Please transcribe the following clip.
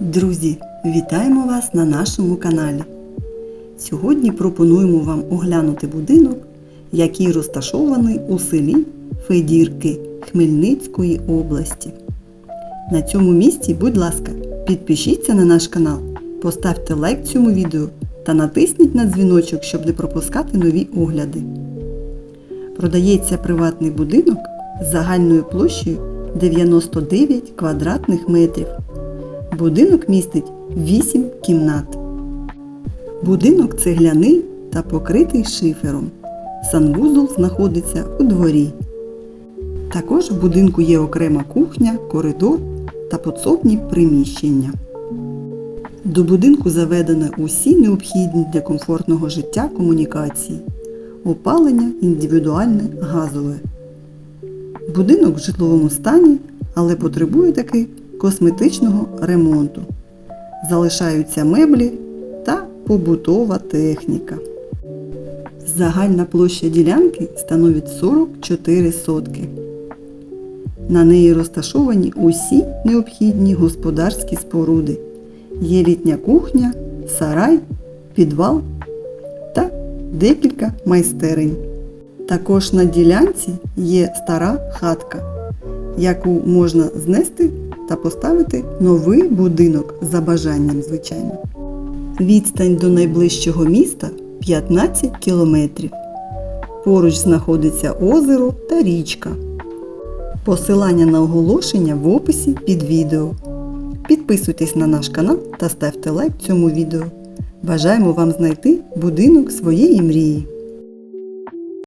Друзі, вітаємо вас на нашому каналі. Сьогодні пропонуємо вам оглянути будинок, який розташований у селі Федірки Хмельницької області. На цьому місці, будь ласка, підпишіться на наш канал, поставте лайк цьому відео та натисніть на дзвіночок, щоб не пропускати нові огляди. Продається приватний будинок з загальною площею 99 квадратних метрів. Будинок містить 8 кімнат. Будинок цегляний та покритий шифером. Санвузол знаходиться у дворі. Також в будинку є окрема кухня, коридор та подсобні приміщення. До будинку заведено усі необхідні для комфортного життя комунікації. Опалення індивідуальне газове. Будинок в житловому стані, але потребує таки косметичного ремонту. Залишаються меблі та побутова техніка. Загальна площа ділянки становить 44 сотки. На неї розташовані усі необхідні господарські споруди. Є літня кухня, сарай, підвал та декілька майстерень. Також на ділянці є стара хатка, яку можна знести та поставити новий будинок за бажанням, звичайно. Відстань до найближчого міста 15 кілометрів. Поруч знаходиться озеро та річка. Посилання на оголошення в описі під відео. Підписуйтесь на наш канал та ставте лайк цьому відео. Бажаємо вам знайти будинок своєї мрії.